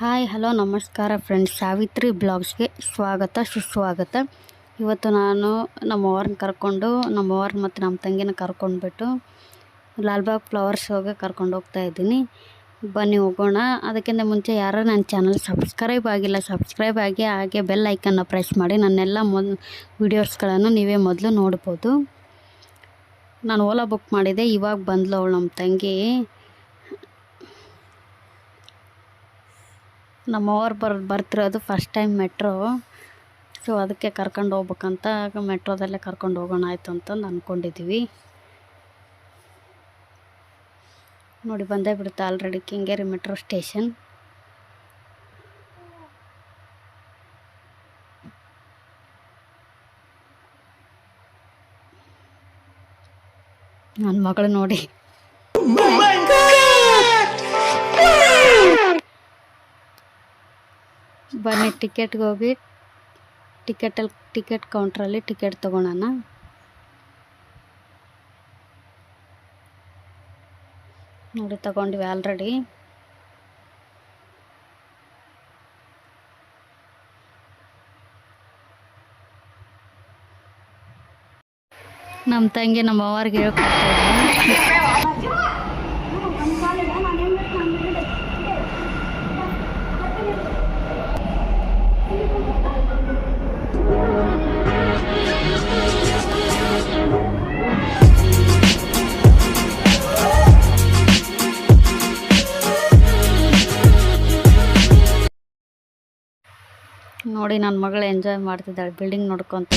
Hi, hello, ನಮಸ್ಕಾರ friends Savitri ಬ್ಲಾಗ್ಸ್ಗೆ ಸ್ವಾಗತ, ಸುಸ್ವಾಗತ. ಇವತ್ತು ನಾನು ನಮ್ಮ ಅವ್ರನ್ನ ಕರ್ಕೊಂಡು ನಮ್ಮ ಅವ್ರನ್ನ ಮತ್ತು ನಮ್ಮ ತಂಗಿನ ಕರ್ಕೊಂಡ್ಬಿಟ್ಟು ಲಾಲ್ಬಾಗ್ ಫ್ಲವರ್ಸ್ ಹೋಗಿ ಕರ್ಕೊಂಡು ಹೋಗ್ತಾ ಇದ್ದೀನಿ. ಬನ್ನಿ ಹೋಗೋಣ. ಅದಕ್ಕಿಂತ ಮುಂಚೆ ಯಾರು ನನ್ನ ಚಾನಲ್ ಸಬ್ಸ್ಕ್ರೈಬ್ ಆಗಿಲ್ಲ ಸಬ್ಸ್ಕ್ರೈಬ್ ಆಗಿ ಹಾಗೆ ಬೆಲ್ ಐಕನ್ನ ಪ್ರೆಸ್ ಮಾಡಿ ನನ್ನೆಲ್ಲ ಮೊದ್ ವೀಡಿಯೋಸ್ಗಳನ್ನು ನೀವೇ ಮೊದಲು ನೋಡ್ಬೋದು. ನಾನು ಓಲಾ ಬುಕ್ ಮಾಡಿದೆ ಇವಾಗ ಬಂದ್ಲು ಅವಳು ನಮ್ಮ ತಂಗಿ. ನಮ್ಮ ಅವ್ರು ಬರ್, ಬರ್ತಿರೋದು ಫಸ್ಟ್ ಟೈಮ್ ಮೆಟ್ರೋ ಸೊ ಅದಕ್ಕೆ ಕರ್ಕೊಂಡು ಹೋಗ್ಬೇಕಂತ ಮೆಟ್ರೋದಲ್ಲೇ ಕರ್ಕೊಂಡು ಹೋಗೋಣ ಆಯಿತು ಅಂತಂದು ಅಂದ್ಕೊಂಡಿದ್ದೀವಿ ನೋಡಿ, ಬಂದೇ ಬಿಡುತ್ತೆ ಆಲ್ರೆಡಿ ಕೆಂಗೇರಿ ಮೆಟ್ರೋ ಸ್ಟೇಷನ್ ನನ್ನ ಮಗಳು ನೋಡಿ. ಬನ್ನಿ, ಟಿಕೆಟ್ಗೆ ಹೋಗಿ. ಟಿಕೆಟಲ್ಲಿ ಟಿಕೆಟ್ ಕೌಂಟ್ರಲ್ಲಿ ಟಿಕೆಟ್ ತೊಗೊಳೋಣ. ನೋಡಿ, ತಗೊಂಡ್ವಿ ಆಲ್ರೆಡಿ. ನಮ್ಮ ತಂಗಿ ನಮ್ಮ ಅವ್ರಿಗೆ ಹೇಳ್ಕೊಡ್ತಾ ನೋಡಿ ನನ್ನ ಮಗಳು ಎಂಜಾಯ್ ಮಾಡ್ತಿದ್ದಾಳೆ. ಬಿಲ್ಡಿಂಗ್ ನೋಡ್ಕೊಂತ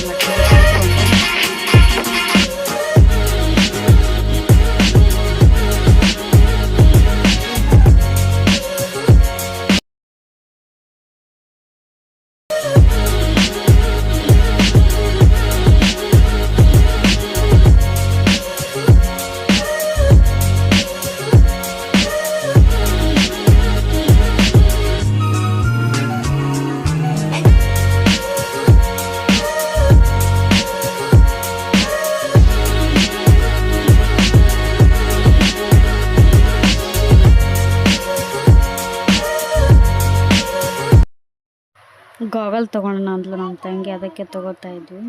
ಗಾಗಲ್ ತಗೊಳ್ಳೋಣ ಅಂದ್ಲು ನಮ್ಮ ತಂಗಿ ಅದಕ್ಕೆ ತಗೋತಾ ಇದ್ವಿ.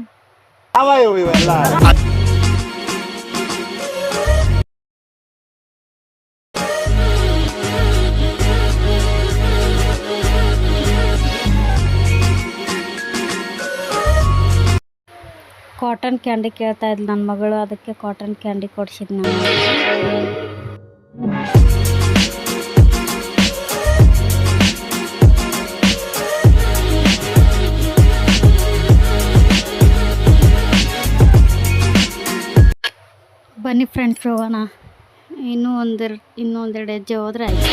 ಕಾಟನ್ ಕ್ಯಾಂಡಿ ಕೇಳ್ತಾ ಇದ್ಲು ನನ್ನ ಮಗಳು ಅದಕ್ಕೆ ಕಾಟನ್ ಕ್ಯಾಂಡಿ ಕೊಡ್ಸಿದ್ ನಾನು ಬನ್ನಿ ಫ್ರೆಂಡ್ಸ್ ಹೋಗೋಣ. ಇನ್ನೂ ಒಂದೆರಡು ಇನ್ನೂ ಒಂದೆರಡು ಹೆಜ್ಜೆ ಹೋದ್ರೆ ಆಯ್ತು.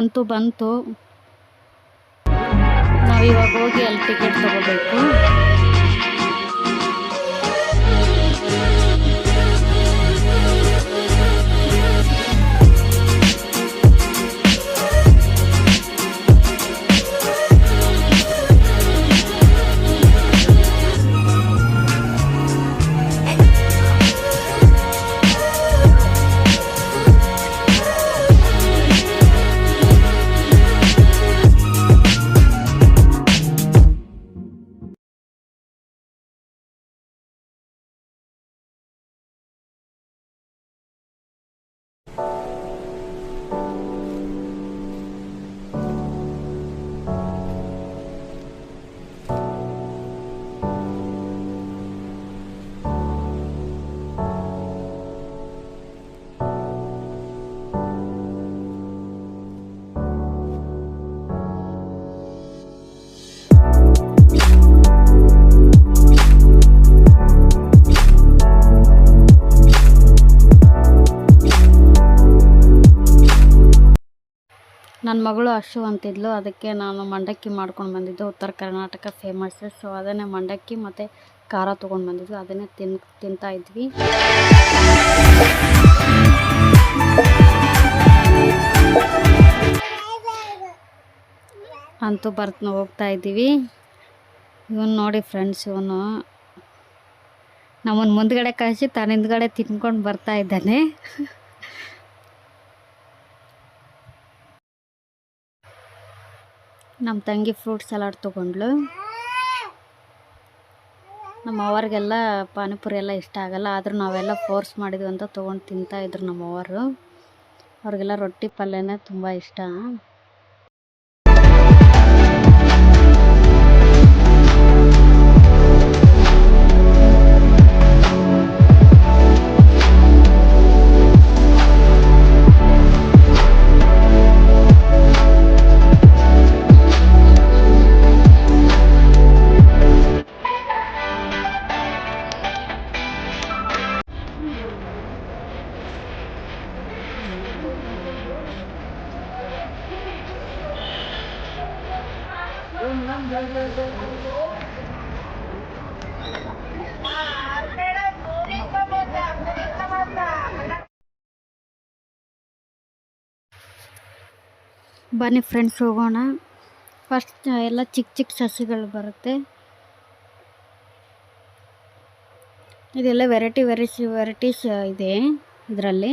ಅಂತೂ ಬಂತು. ನಾವು ಇವಾಗ ಹೋಗಿ ಅಲ್ಲಿ ಟಿಕೆಟ್ ತಗೋಬೇಕು. ನನ್ನ ಮಗಳು ಅಶು ಅಂತಿದ್ಲು. ಅದಕ್ಕೆ ನಾನು ಮಂಡಕ್ಕಿ ಮಾಡ್ಕೊಂಡು ಬಂದಿದ್ದು. ಉತ್ತರ ಕರ್ನಾಟಕ ಫೇಮಸ್ ಸೊ ಅದನ್ನೇ ಮಂಡಕ್ಕಿ ಮತ್ತು ಖಾರ ತೊಗೊಂಡು ಬಂದಿದ್ವಿ ಅದನ್ನೇ ತಿನ್, ತಿಂತಾ ಇದ್ವಿ. ಅಂತೂ ಬರ್ತ ಹೋಗ್ತಾ ಇದ್ದೀವಿ. ಇವನು ನೋಡಿ ಫ್ರೆಂಡ್ಸ್ ಇವನು. ನಮ್ಮನ್ನು ಮುಂದ್ಗಡೆ ಕಳಿಸಿ ತನ್ನ ಹಿಂದ್ಗಡೆ ತಿನ್ಕೊಂಡು ಬರ್ತಾ ಇದ್ದಾನೆ. ನಮ್ಮ ತಂಗಿ ಫ್ರೂಟ್ ಸಲಾಡ್ ತೊಗೊಂಡ್ಳು. ನಮ್ಮ ಪಾನಿಪುರಿ ಎಲ್ಲ ಇಷ್ಟ ಆಗಲ್ಲ, ಆದರೂ ನಾವೆಲ್ಲ ಫೋರ್ಸ್ ಮಾಡಿದ್ವಿ ಅಂತ ತೊಗೊಂಡು ತಿಂತಾಯಿದ್ರು ನಮ್ಮವರು ನಮ್ಮ ಅವರು ಅವ್ರಿಗೆಲ್ಲ ರೊಟ್ಟಿ ಪಲ್ಯನೇ ತುಂಬ ಇಷ್ಟ. ಬನ್ನಿ ಫ್ರೆಂಡ್ಸ್ ಹೋಗೋಣ. ಫಸ್ಟ್ ಎಲ್ಲ ಚಿಕ್ಕ ಚಿಕ್ಕ ಸಸಿಗಳು ಬರುತ್ತೆ. ಇದೆಲ್ಲ ವೆರೈಟಿ ವೆರೈಟಿ ವೆರೈಟೀಸ್ ಇದೆ ಇದರಲ್ಲಿ.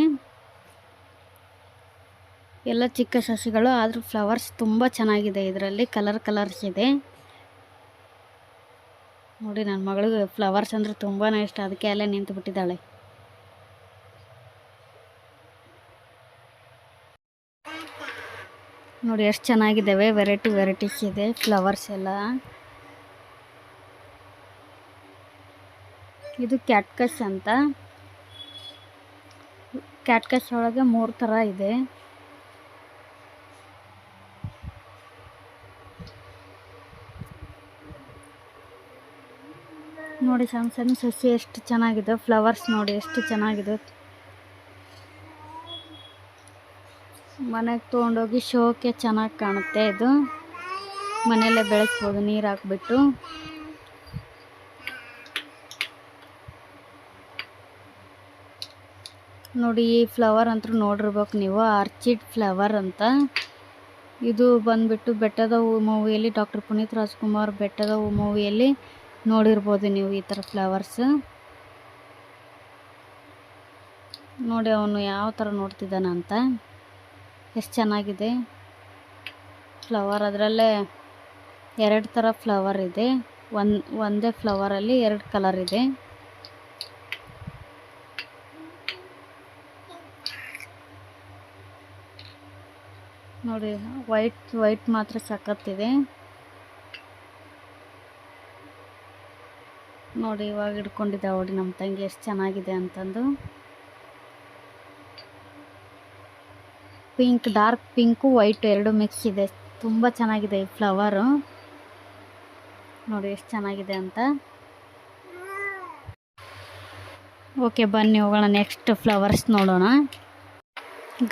ಎಲ್ಲ ಚಿಕ್ಕ ಸಸಿಗಳು, ಆದರೂ ಫ್ಲವರ್ಸ್ ತುಂಬ ಚೆನ್ನಾಗಿದೆ ಇದರಲ್ಲಿ. ಕಲರ್ ಕಲರ್ಸ್ ಇದೆ. ನೋಡಿ ನನ್ನ ಮಗಳಿಗೆ ಫ್ಲವರ್ಸ್ ಅಂದರೆ ತುಂಬಾ ಇಷ್ಟ. ಅದಕ್ಕೆ ಅಲ್ಲೇ ನಿಂತು ಬಿಟ್ಟಿದ್ದಾಳೆ ನೋಡಿ ಎಷ್ಟು ಚೆನ್ನಾಗಿದ್ದಾವೆ. ವೆರೈಟಿ ವೆರೈಟೀಸ್ ಇದೆ. ಫ್ಲವರ್ಸ್ ಎಲ್ಲ. ಇದು ಕ್ಯಾಟ್ಕಸ್ ಅಂತ. ಕ್ಯಾಟ್ಕಸ್ ಒಳಗೆ ಮೂರು ಥರ ಇದೆ. ನೋಡಿ ಸಣ್ಣ ಸಣ್ಣ ಸಸಿ ಎಷ್ಟು ಚೆನ್ನಾಗಿದೆ. ಫ್ಲವರ್ಸ್ ನೋಡಿ ಎಷ್ಟು ಚೆನ್ನಾಗಿದೆ. ಮನೆಗೆ ತೊಗೊಂಡೋಗಿ ಶೋಕೆ ಚೆನ್ನಾಗಿ ಕಾಣುತ್ತೆ ಇದು. ಮನೆಯಲ್ಲೇ ಬೆಳೆಸ್ಬೋದು, ನೀರು ಹಾಕ್ಬಿಟ್ಟು. ನೋಡಿ, ಈ ಫ್ಲವರ್ ಅಂತೂ ನೋಡಿರ್ಬೇಕು ನೀವು, ಆರ್ಚಿಡ್ ಫ್ಲವರ್ ಅಂತ. ಇದು ಬಂದ್ಬಿಟ್ಟು ಬೆಟ್ಟದ ಮೂವಿಯಲ್ಲಿ, ಡಾಕ್ಟರ್ ಪುನೀತ್ ರಾಜ್ಕುಮಾರ್ ಬೆಟ್ಟದ ಮೂವಿಯಲ್ಲಿ ನೋಡಿರ್ಬೋದು ನೀವು ಈ ಥರ ಫ್ಲವರ್ಸ್. ನೋಡಿ, ಅವನು ಯಾವ ಥರ ನೋಡ್ತಿದ್ದಾನೆ ಅಂತ ಎಷ್ಟು ಚೆನ್ನಾಗಿದೆ? ಫ್ಲವರ್ ಅದರಲ್ಲೇ ಎರಡು ಥರ ಫ್ಲವರ್ ಇದೆ. ಒಂದು, ಒಂದೇ ಫ್ಲವರಲ್ಲಿ ಎರಡು ಕಲರ್ ಇದೆ. ನೋಡಿ ವೈಟ್ ವೈಟ್ ಮಾತ್ರ ಸಖತ್ತಿದೆ. ನೋಡಿ, ಇವಾಗ ಹಿಡ್ಕೊಂಡಿದ್ದೆ ನೋಡಿ ನಮ್ಮ ತಂಗಿ ಎಷ್ಟು ಚೆನ್ನಾಗಿದೆ ಅಂತಂದು. ಪಿಂಕ್, ಡಾರ್ಕ್ ಪಿಂಕು, ವೈಟ್ ಎರಡು ಮಿಕ್ಸ್ ಇದೆ. ತುಂಬ ಚೆನ್ನಾಗಿದೆ ಈ ಫ್ಲವರು. ನೋಡಿ ಎಷ್ಟು ಚೆನ್ನಾಗಿದೆ ಅಂತ. ಓಕೆ, ಬನ್ನಿ, ಹೋಗೋಣ ನೆಕ್ಸ್ಟ್ ಫ್ಲವರ್ಸ್ ನೋಡೋಣ.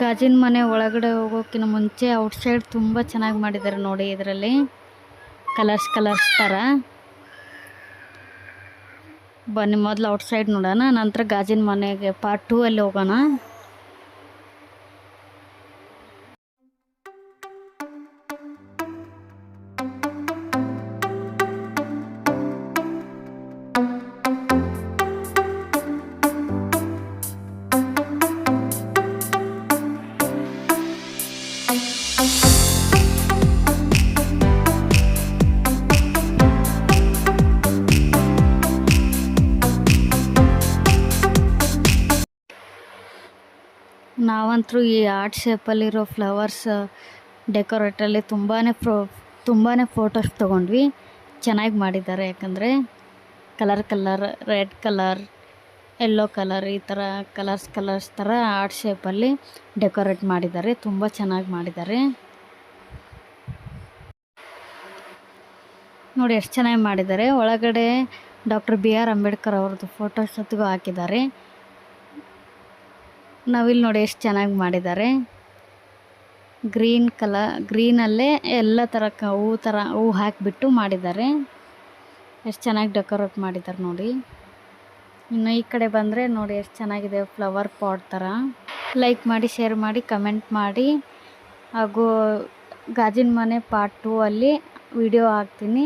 ಗಾಜಿನ ಮನೆ ಒಳಗಡೆ ಹೋಗೋಕ್ಕಿಂತ ಮುಂಚೆ ಔಟ್ಸೈಡ್ ತುಂಬ ಚೆನ್ನಾಗಿ ಮಾಡಿದ್ದಾರೆ ನೋಡಿ ಇದರಲ್ಲಿ. ಕಲರ್ಸ್ ಕಲರ್ಸ್ ಥರ. ಬನ್ನಿ, ಮೊದಲು ಔಟ್ಸೈಡ್ ನೋಡೋಣ, ನಂತರ ಗಾಜಿನ ಮನೆಗೆ ಪಾರ್ಟ್ ಟೂ ಅಲ್ಲಿ ಹೋಗೋಣ. ನಾವಂತರೂ ಈ ಆರ್ಟ್ ಶೇಪಲ್ಲಿರೋ ಫ್ಲವರ್ಸ್ ಡೆಕೋರೇಟಲ್ಲಿ ತುಂಬಾ ಫ್ರೋ ತುಂಬಾ ಫೋಟೋಸ್ ತೊಗೊಂಡ್ವಿ. ಚೆನ್ನಾಗಿ ಮಾಡಿದ್ದಾರೆ, ಯಾಕಂದರೆ colour colour, red colour yellow colour, ಈ ಥರ ಕಲರ್ಸ್ ಕಲರ್ಸ್ ಥರ ಆರ್ಟ್ ಶೇಪಲ್ಲಿ ಡೆಕೋರೇಟ್ ಮಾಡಿದ್ದಾರೆ. ತುಂಬ ಚೆನ್ನಾಗಿ ಮಾಡಿದ್ದಾರೆ. ನೋಡಿ, ಎಷ್ಟು ಚೆನ್ನಾಗಿ ಮಾಡಿದ್ದಾರೆ. ಒಳಗಡೆ ಡಾಕ್ಟರ್ ಬಿ ಆರ್ ಅಂಬೇಡ್ಕರ್ ಅವ್ರದ್ದು ಫೋಟೋಸ್ ಹೊತ್ತಿಗೂ ಹಾಕಿದ್ದಾರೆ. ನಾವಿಲ್ಲಿ ನೋಡಿ ಎಷ್ಟು ಚೆನ್ನಾಗಿ ಮಾಡಿದ್ದಾರೆ. ಗ್ರೀನ್ ಕಲರ್ ಗ್ರೀನಲ್ಲೇ ಎಲ್ಲ ಥರ ಕ, ಹೂ ಥರ, ಹೂ ಹಾಕಿಬಿಟ್ಟು ಮಾಡಿದ್ದಾರೆ. ಎಷ್ಟು ಚೆನ್ನಾಗಿ ಡೆಕೋರೇಟ್ ಮಾಡಿದ್ದಾರೆ ನೋಡಿ. ಇನ್ನು ಈ ಕಡೆ ಬಂದರೆ ನೋಡಿ ಎಷ್ಟು ಚೆನ್ನಾಗಿದೆ ಫ್ಲವರ್ ಪಾಟ್ ಥರ. ಲೈಕ್ ಮಾಡಿ, ಶೇರ್ ಮಾಡಿ, ಕಮೆಂಟ್ ಮಾಡಿ. ಹಾಗೂ ಗಾಜಿನ ಮನೆ ಪಾರ್ಟ್ ಟೂ ಅಲ್ಲಿ ವಿಡಿಯೋ ಹಾಕ್ತೀನಿ.